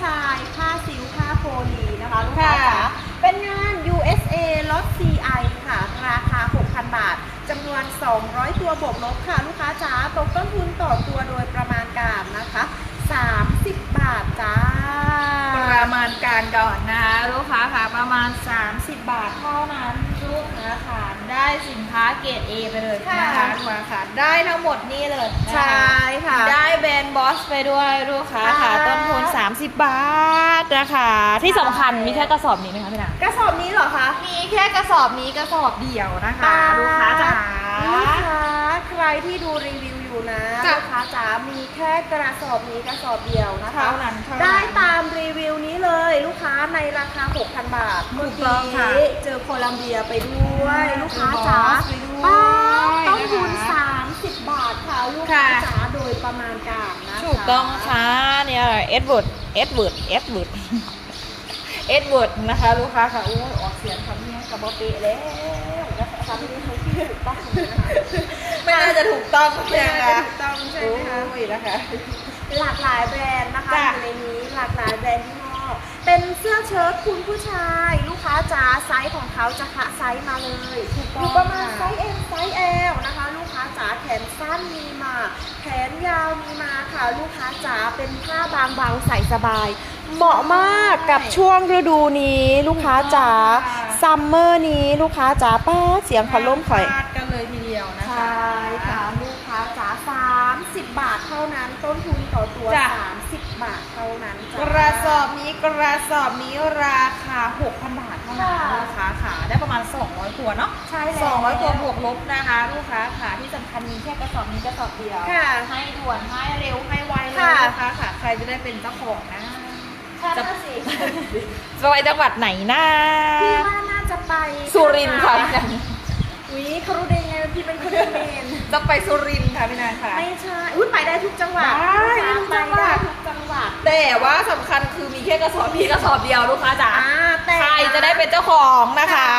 ชายผ้าซิลผ้าโพลีนะคะลูกค้าค่ะจ๋าเป็นงาน USA ลด CI ค่ะ ราคา 6,000 บาทจำนวน 200 ตัวบวกลบค่ะ ลูกค้าจ๋าตกต้นทุนต่อตัวโดยประมาณการนะคะ 30 บาทจ้า ประมาณการก่อนนะคะลูกค้าค่ะประมาณ 30 บาทเท่านั้นลูกค้าค่ะ ได้สินค้าเกรด A ไปเลยค่ะนะคะลูกค้าค่ะ ได้ทั้งหมดนี่เลยนะคะใช่ค่ะ ได้แบรนด์บอสไปด้วยลูกค้าค่ะอ่าต้นทุน30 บาทนะคะ ที่สำคัญมีแค่กระสอบนี้ไหมคะพี่นางกระสอบนี้เหรอคะ มีแค่กระสอบนี้กระสอบเดียวนะคะ ลูกค้าจ๋าลูกค้าใครที่ดูรีวิว อยู่นะจ้ะลูกค้าจ๋ามีแค่กระสอบนี้กระสอบเดียวนะคะเท่านั้นเท่านั้นได้ตามรีวิวนี้เลยลูกค้าในราคา 6,000 บาทถูเมื่อกต้องกี้ค่ะเจอโคลัมเบียไปด้วย ลูกค้าบอสจ๋าไปด้วยป้าต้นทุนนะคะ30 บาทค่ะลูกค้าค่ะ จ๋าโดยประมาณการนะคะถูกต้องค่ะเนี่ยเอ็ดเวิร์ดเอ็ดเวิร์ดเอ็ดเวิร์ดเอ็ดเวิร์ดนะคะ ลูกค้าค่ะโอ้ยออกเสียงคำนี้กับบอเปะแล้วนะคะคำนี้เขาที่ ถูกต้องนะคะไม่น่าจะถูกต้องไม่ใช่ไหมน่าจะคะถูกต้องใช่ไหมคะโอ้ยนะคะ หลากหลายแบรนด์นะคะจ้ะอยู่ในนี้หลากหลายแบรนด์ที่ห้อเป็นเสื้อเชิ้ตคุณผู้ชาย ลูกค้าจ๋าไซส์ของเขาจะคะไซส์มาเลยอยู่ประมาณไซส์ M ไซส์ L นะคะ ลูกค้าจ๋าแขนสั้นมีมา แขนยาวมีมาค่ะ ลูกค้าจ๋าเป็นผ้าบางเบาใส่สบาย เหมาะมากกับช่วงฤดูนี้ ลูกค้าจ๋า ซัมเมอร์นี้ลูกค้าจ๋าป้าเสียงพัดลมข่อยคาดกันเลยทีเดียวนะคะใช่ค่ะลูกค้าจ๋า30บาทเท่านั้นต้นทุนต่อตัวจ้ะ30บาทเท่านั้นจ้กระสอบนี้กระสอบนี้ราคา 6,000 บาทเท่านั้นค่ะลูกค้าค่ะ ได้ประมาณ 200 ตัวเนาะใช่แล้ว200 ตัวบวกลบนะคะ ลูกค้าค่ะที่สำคัญมีแค่กระสอบนี้กระสอบเดียว ค่ะ ให้ด่วนให้เร็วให้ไวเลยค่ะลูกค้าค่ะ ใครจะได้เป็นเจ้าของนะค่ะจะน่าสิจะไปจังหวัดไหนนะพี่ว่าน่าจะ ไปสุรินทร์ค่ะพี่นางอุ้ยเขารู้ได้ไงว่าพี่เป็นคนเขมรจะไปสุรินทร์ค่ะพี่นางค่ะ ไม่ใช่อุ้ยไปได้ทุกจังหวัดได้ลูกค้าทุกจังหวัไปได้ดทุกจังหวัด แต่ว่าสำคัญคือมีแค่กระสอบนี้กระสอบเดียวลูกค้าจ๋าอ่าแต่ใครจะได้เป็นเจ้าของนะคะ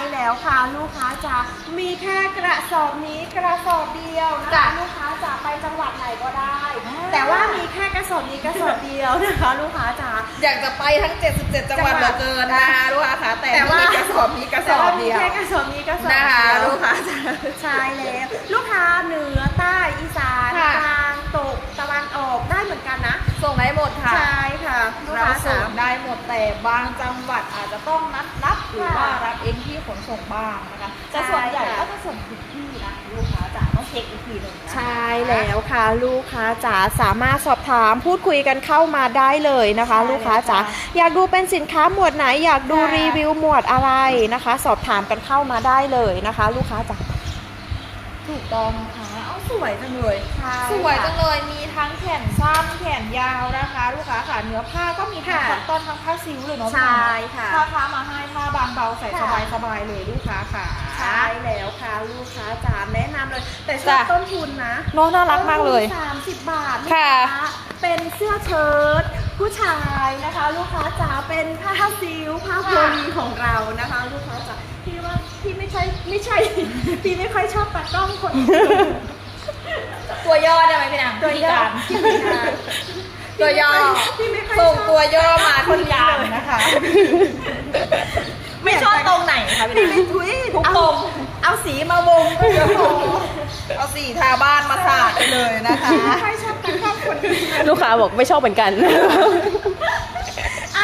ใช่แล้วค่ะลูกค้าจ๋ามีแค่กระสอบนี้กระสอบเดียวนะจ้ะคะลูกค้าจ๋าไปจังหวัดไหนก็ได้ อ่า แต่ว่ามีแค่กระสอบนี้กระสอบเดียวนะคะ ลูกค้าจ๋า อยากจะไปทั้ง 77 จังหวัดเหลือเกินนะคะลูกค้าค่ะแต่แต่ว่ามีกระสอบนี้กระสอบเดียวแต่ามีแค่กระสอบนี้กระสอบนะคะเดียว ลูกค้าจ๋า ใช่แล้วลูกค้าเหนือใต้อีสานค่ะกลา มือนกันนะ ส่งได้หมดค่ะ ใช่ค่ะลูกเราค้าส่จ๋างได้หมดแต่บางจังหวัดอาจจะต้องนัดรับหรือค่ะว่ารับเองที่ขนส่งบ้างนะคะแต่ใช่ส่วนใหญ่ค่ะ ก็จะส่งถึงที่นะลูกค้าจ๋าต้องเช็คอีกทีหนึ่งนะใช่แล้วค่ะ ลูกค้าจ๋าสามารถสอบถามพูดคุยกันเข้ามาได้เลยนะคะ ใช่ลูกค้าจ๋าค่ะอยากดูเป็นสินค้าหมวดไหนอยากดูค่ะ รีวิวหมวดอะไรนะคะ สอบถามกันเข้ามาได้เลยนะคะ ลูกค้าจ๋า ถูกต้องค่ะเอาสวยจังเลย ใช่สวยค่ะจังเลย มีทั้งแขนสั้นแขนยาวนะคะ ลูกค้าค่ะ เนื้อผ้าก็มีทั้งค่ะคัตตอนทั้งผ้าซิลเลยเนาะใช่ค่ะ ผ้าค้ามาให้ผ้าบางเบาใส่ค่ะสบายสบายๆเลยลูกค้าค่ะ ใช่แล้วค่ะ ลูกค้าจ๋าแนะนำเลย แต่ชอบจ้ะ ต้นทุนนะน้องน่ารักมากเลยสามสิบบาทค่ะลูกาเป็นเสื้อเชิ้ตผู้ชายนะคะ ลูกค้าจ๋าเป็นผ้าซิลผ้าโพลีของเรานะคะ ลูกค้าจ๋าพี่ว่า พี่ไม่ใช่ไม่ใช่ พี่ไม่ค่อยชอบตัดกล้องคนตัวย่อได้ไหมพี่นางตัวย่อพิธีการตัวย่อพี่ไม่ค่อยส่งชอบตัวย่อมาที่การนะคะ ไม่ชอบตรงไหนคะพี่พี่ไม่นางทุยทุกเอาตรงเอาสีมาวงก็พอเอาสีทาบ้านมาสาดไปเลยนะคะพี่ไม่ค่อยชอบตัดกล้องคนอื่นลูกค้าบอกไม่ชอบเหมือนกันอ่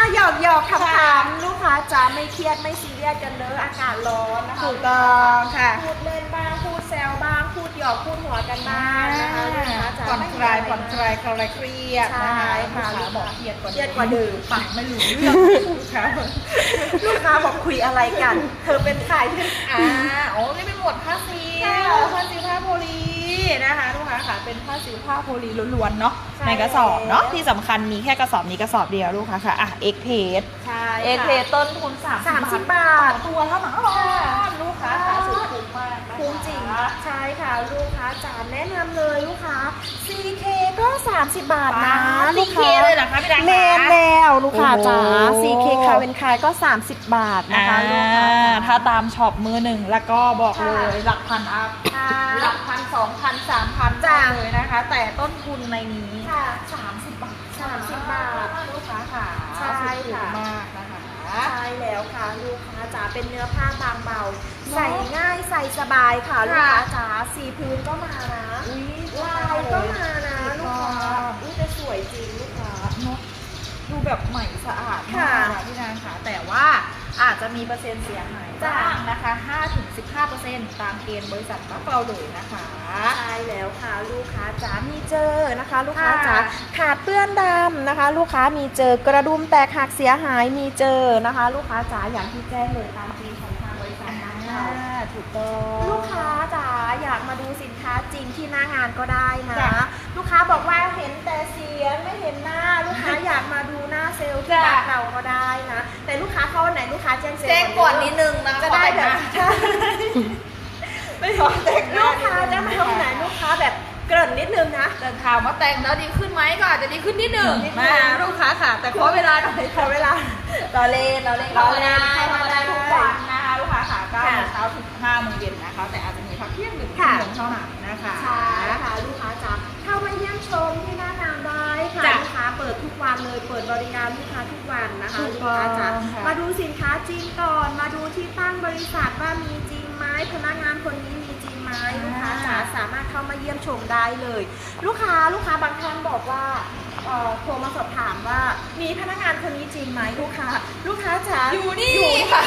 ะหยอกหยอกคำค่ะถามลูกค้าจ๋าไม่เครียดไม่ซีเรียสกันเลยอากาศร้อนนะคะถูกต้องค่ะ พูดเล่นบ้างพูดแซวบ้างพูดหยอกพูดหัวกันบ้างนะคะลูกค้าจ๋าผ่อนคลายผ่อนคลายคลายเครียดนะคะใช่ค่ะลูกค้าบอกเครียดกว่าเครียดกว่าเดิมฟังไม่รู้เรื่องลูกค้าลูกค้าบอกคุยอะไรกัน เธอเป็นใครอ่าโอ้นี่เป็นหมวดผ้าซีค่ะผ้าซีผ้าโพลี นะคะลูกค้าค่ะเป็นผ้าซีผ้าโพลีล้วนๆเนาะใช่ในกระสอบเนาะแล้วที่สำคัญมีแค่กระสอบนี้กระสอบเดียวลูกค้าค่ะอะเอ็กเพสใช่เอ็กเพสต้นทุนสามสามสิบบาทตัวเท่านั้นลูกค้าค่ะสุดคุ้มมากนะคะ คุ้มจริง ใช่ค่ะ ลูกค้าจ๋าแนะนำเลยลูกค้า CK ก็ 30 บาทนะลูลูกกค้าค้าเลยเหรอคะพี่ดังแมนแล้วลูกค้าจ๋า โอ้โห CK คาเวนคายก็ 30 บาทนะคะลูกค้าถ้าตามช็อปมือหนึ่งแล้วก็บอกค่ะ เลยหลักพันอัพ ค่ะ หลักพันสองพันสามพันจ้ะเลยนะคะ แต่ต้นทุนในนี้ค่ะ30บาท30บาทลูกถูกค่ะ มากนะคะ ใช่แล้วค่ะลูกค้าจ๋าเป็นเนื้อผ้าบางเบา ใส่ง่ายใส่สบายค่ะลูกค้าจ๋าสีพื้นก็มานะอุ้ยลายก็มานะถูลูกต้องค้าอุ้ยแต่สวยจริงลูกค้าเนอะดูแบบใหม่สะอาดมากค่ะค่ะพี่นางค่ะแต่ว่า อาจจะมีเปอร์เซ็นต์เสียหายจ้ะบ้างนะคะ 5-15%ตามเกณฑ์บริษัทบัฟเฟลเลยนะคะ ใช่แล้วค่ะ ลูกค้าจ๋ามีเจอนะคะ ลูกค้าค่ะจ๋าขาดเปื้อนดำนะคะ ลูกค้ามีเจอกระดุมแตกหักเสียหายมีเจอนะคะ ลูกค้าจ๋าอย่างที่แจ้งเลยตามเกณฑ์ของทางบริษัทนะคะถูกต้องลูกค้าจ๋าอยากมาดูสินค้าจริงที่หน้างานก็ได้นะจ้ะลูกค้าบอกว่าเห็นแต่เสียงไม่เห็นหน้า ลูกค้าอยากมาดูหน้าเซลล์ที่จ้ะร้านเราก็ได้นะ แต่ลูกค้าเข้าวันไหนลูกค้าแจ้งเซลล์แจ้งก่อนนิดนึงนะจะได้แบบใช่ไม่ขอแต่งหน้ลูกค้าจะมาเข้าวันไหนลูกค้าแบบเกริ่นนิดนึงนะแต่ถามว่าแต่งแล้วดีขึ้นไหมก็อาจจะดีขึ้นนิดหนึ่งนิดนึงมาลูกค้าค่ะ แต่ขอเวลาหน่อยขอเวลาเราเล่นเราเล่นเราเล่นเข้ามาได้เข้ามาได้ทุกวันนะคะลูกค้าค่ะเก้าค่ะโมงเช้าถึงห้าโมงเย็นนะคะแต่อาจจะมีพักเที่ยงหนึ่งค่ะชั่วโมงเท่านั้นนะคะใช่ค่ะลูกค้าจ๋าเข้ามาเยี่ยมชมที่หน้างานได้ ค่ะจ้ะลูกค้าเปิดทุกวันเลย เปิดบริการลูกค้าทุกวันนะคะถูลูกกค้าจ๋าต้องค่ะ มาดูสินค้าจริงก่อนมาดูที่ตั้งบริษัทว่ามีจริงไหมพนักงานคนนี้มีจริงไหมลูกค้าจ๋าสามารถเข้ามาเยี่ยมชมได้เลย ลูกค้าลูกค้าบางท่านบอกว่าเอ่อโทรมาสอบถามว่ามีพนักงานคนนี้จริงไหมลูกค้า ลูกค้าจ๋า อยู่นี่ค่ะ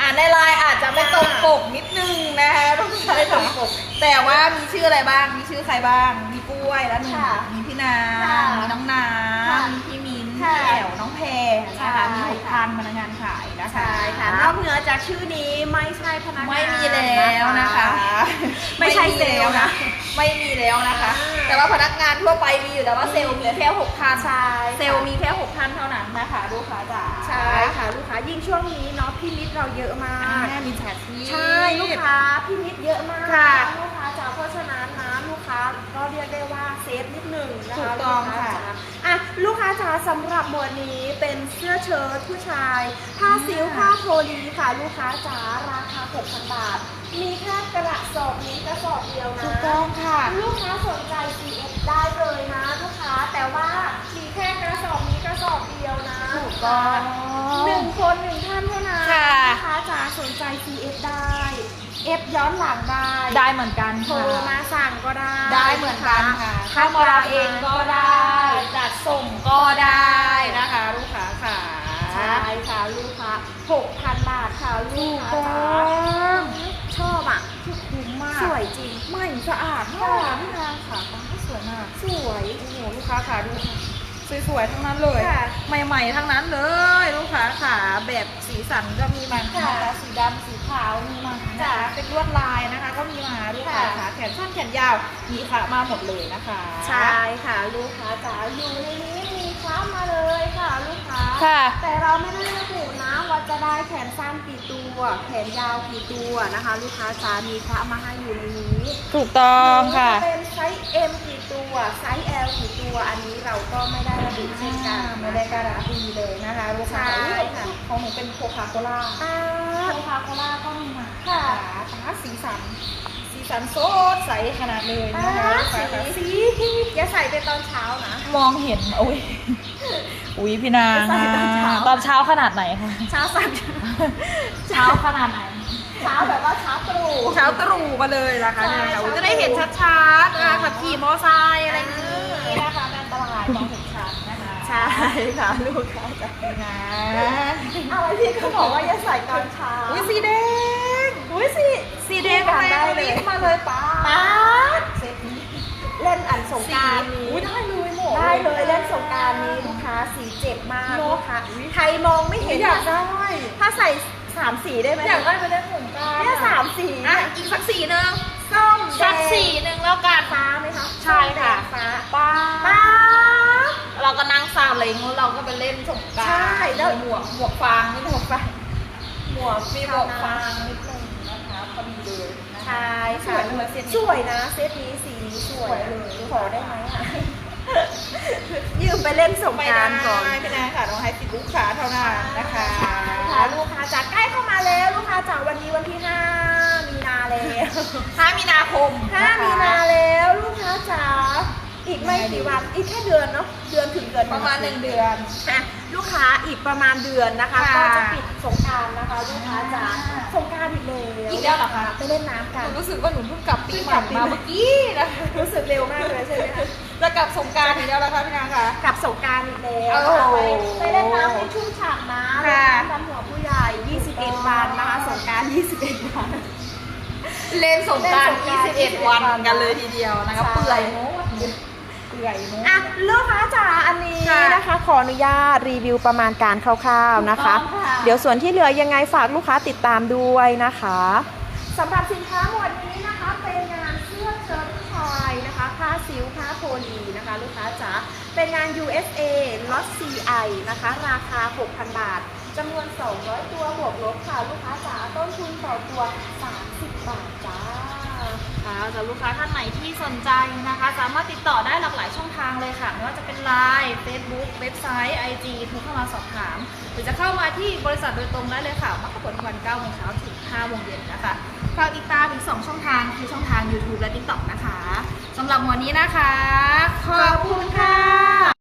อ่านในไลน์อาจจะไม่ตรงปกนิดนึงนะคะลูกค้าไม่ตรงปกแต่ว่ามีชื่ออะไรบ้าง มีชื่อใครบ้าง มีกล้วยแล้วหนึ่งค่ะ มี พี่นาค่ะมีน้องนาค่ะมีพี่มิ้นค่ะพี่แอวน้องแพรนะคะใช่ มีหกพันพนักงานขายนะคะใช่ค่ะนอกเหนือจากชื่อนี้ไม่ใช่พนักงาน ไม่มีแล้วนะคะ ไม่ใช่เซลล์นะ ไม่มีแล้วนะคะ อ่า แต่ว่าพนักงานทั่วไปมีอยู่แต่ว่าเซลล์มีแค่หกพันใช่เซลล์มีแค่หกพันเท่านั้นนะคะลูกค้าจ๋าใช่ค่ะลูกค้ายิ่งช่วงนี้เนาะพี่นิดเราเยอะมาก แม่มีแชทที่ใช่ลูกค้าพี่นิดเยอะมากค่ะ ลูกค้าจ๋าเพราะฉะนั้นนะลูก ค้าก็เรียกได้ว่าเซฟนิดหนึ่งนะคะถูกต้องลูค้าค่ะจ๋าอะลูกค้าจ๋าสำหรับหมวดนี้เป็นเสื้อเชิ้ตผู้ชาย ผ้าซิลผ้าโพลีค่ะ ลูกค้าจ๋าราคา 6,000 บาท มีแค่กระสอบนี้กระสอบเดียวนะ ถูกต้องค่ะ ลูกค้าสนใจ CF ได้เลยนะลูกค้า แต่ว่ามีแค่กระสอบนี้กระสอบเดียวนะถูกต้องหนึ่งคนหนึ่งท่านเท่านั้นค่ะ ลูกค้าจ๋าสนใจ CF ได้ F ย้อนหลังได้ได้เหมือนกันโทรค่ะ มาสั่งก็ได้ได้เหมือนกันค่ะเข้ามารับเองก็ได้ จัดส่งก็ได้นะคะ ลูกค้าค่ะใช่ค่ะลูกค้า6,000 บาทค่ะลูกค้าจ๋าถูกต้องชอบอะ คุ้มมากสวยจริง ใหม่สะอาดมากพี่นางค่ะฟ้าสวยมากสวย โอ้โหลูกค้าค่ะดูค่ะสวยๆทั้งนั้นเลย ค่ะ ใหม่ ๆ ทั้งนั้นเลย ลูกค้าค่ะ แบบสีสันก็มีมาค่ะนะคะสีดำสีขาวมีมานะจ้ะคะเป็นลวดลายนะคะ ก็มีมาลูกค้าค่ะค่ะแขนสั้นแขนยาวมีค่ะมาหมดเลยนะคะใช่ค่ะลูกค้าจ๋าอยู่ในนี้มีคล้ามาเลยค่ะลูกค้าค่ะ แต่เราไม่ได้ระบุนะว่าจะได้แขนสั้นกี่ตัวแขนยาวกี่ตัวนะคะ ลูกค้าจ๋ามีพระมาให้อยู่ในนี้ ถูกต้องค่ะหรือจเป็นไซส์ M กี่ ตัวไซส์ L กี่ตัวอันนี้เราก็ไม่ได้ระบุเช่นกันไม่ได้การันตีเลยนะคะลูกค้าใช่อุ๊ยค่ะของหนูเป็นโคคาโคล่าอ่าโคคาโคล่าก็มีมาค่ะตาสีสันสีสันสดใสขนาดเลยอ่านะคะลูกค้าค่ะสีสีอย่าใส่ไปตอนเช้านะ มองเห็นอุ้ยอุ้ยพี่นางใส่ตอนเช้าตอนเช้าขนาดไหนคะเช้าสั่นเช้าขนาดไหน เช้าแบบว่าเช้าตรู่ เช้าตรู่มาเลยนะคะใช่เนี่ยค่ะเช้าอุ๊ยจะได้เห็นชัดๆนะคะขับขี่มอไซค์อะไรอย่างนี้อ่านนะคะเป็นอันตรายมองเห็นชัดนะคะใช่ค่ะลูกค้าจ๋าพี่นะอะไรที่เขาบอกว่าอย่าใส่ตอนเช้าอุ้ยสีแดงอุ้ยสีสีแดงทำไมได้เอาเลลิยฟต์มาเลยป้าป๊าดเซตนี้เล่นอันสงสีกรารนี้ อุ้ยได้เลยหมด ได้เลยเล่นสงกรารนี้ลูกค้าสีเจ็บมากเนอะ ลูกค้าใครมองไม่เห็นอยากได้ ถ้าใส่ สามสีได้ไหมอยากได้ไปเล่นสงกรารเนี่ยสามสีอะอีกสักสีหนึ่งส้มแดสักงสีหนึ่งแล้วกันฟ้าไหมคะใช่ค่ะส้มแดงฟ้าป้าป๊าดเราก็นั่งซาเล้งแล้วเราก็ไปเล่นสงกรารใช่แล้วหมวกหมวกฟางนี่หมวกฟางหมวกมีหมวกฟางนิดนึงนะคะพอดีเลยนะคะใช่สค่ะวยเลยเซตนี้สวยนะเซตนี้สีนี้สวยสวยเลยขอได้ไหมอะยืมไปเล่นสงไม่กได้รารก่อนพี่นางค่ะต้องให้ติดลูกค้าเท่านั้นนะคะค่ะลูกค้าจ๋าใกล้เข้ามาแล้วลูกค้าจ๋าวันนี้วันที่ 5 มีนาแล้ว 5มีนาคม 5มีนาแล้วลูกค้าจ๋าอีก ไม่กี่วันอีกแค่เดือนเนาะเดือนถึงเดือนประมาณหนึ่งเดือนอะลูกค้าอีกประมาณเดือนนะคะค่ะก็จะปิดสงกรารนะคะลูกค้าจ๋าสงกรารอีกแล้วอีกแล้วเหรอคะ ไปเล่นน้ำหกัน นูรู้สึกว่าหนูเพิ่งกลับปีใหม่มาเมื่อกี้นะรู้สึกเร็วมากเลยใช่ไหมคะจะกลับสงกรารอีกแล้วนะคะพี่นางคะ กลับสงกรารอีกแล้วโอ้โหไปไปเล่นน้ำให้ชุ่มฉ่ำนะค่ะ เล่นน้ำดำหัวผู้ใหญ่ 21 วันนะคะสงกราร 21 วัน เล่นสงกรารเล่นสงกรานต์21 วันกันเลยทีเดียวนะคะ ใช่ เปื่อยโม้ เปื่อยโม้อะลูกค้าจ๋าอันนี้ค่ะนะคะ ขออนุญาตรีวิวประมาณการคร่าวๆนะคะ ถูกต้องค่ะ เดี๋ยวส่วนที่เหลือยังไงฝากลูกค้าติดตามด้วยนะคะสำหรับสินค้าหมวดนี้นะคะ เป็นงานเสื้อเชิ้ตชายนะคะผ้าซิวผ้าโพลีนะคะ ลูกค้าจ๋าเป็นงาน USA ล็อต CI นะคะ ราคา 6,000 บาทจำนวน 200 ตัวบวกลบค่ะ ลูกค้าจ๋าต้นทุนต่อตัว 30 บาทจ้า ค่ะสำหรับลูกค้าท่านไหนที่สนใจนะคะ สามารถติดต่อได้หลากหลายช่องทางเลยค่ะ ไม่ว่าจะเป็น Line Facebook เว็บไซต์ IG โทรเข้ามาสอบถาม หรือจะเข้ามาที่บริษัทโดยตรงได้เลยค่ะมักกะผลวัน9โมงเช้าถึง5โมงเย็นนะคะฝากติดตามอีก 2 ช่องทางคือช่องทาง YouTube และ TikTok นะคะสำหรับวันนี้นะคะ ขอบคุณค่ะ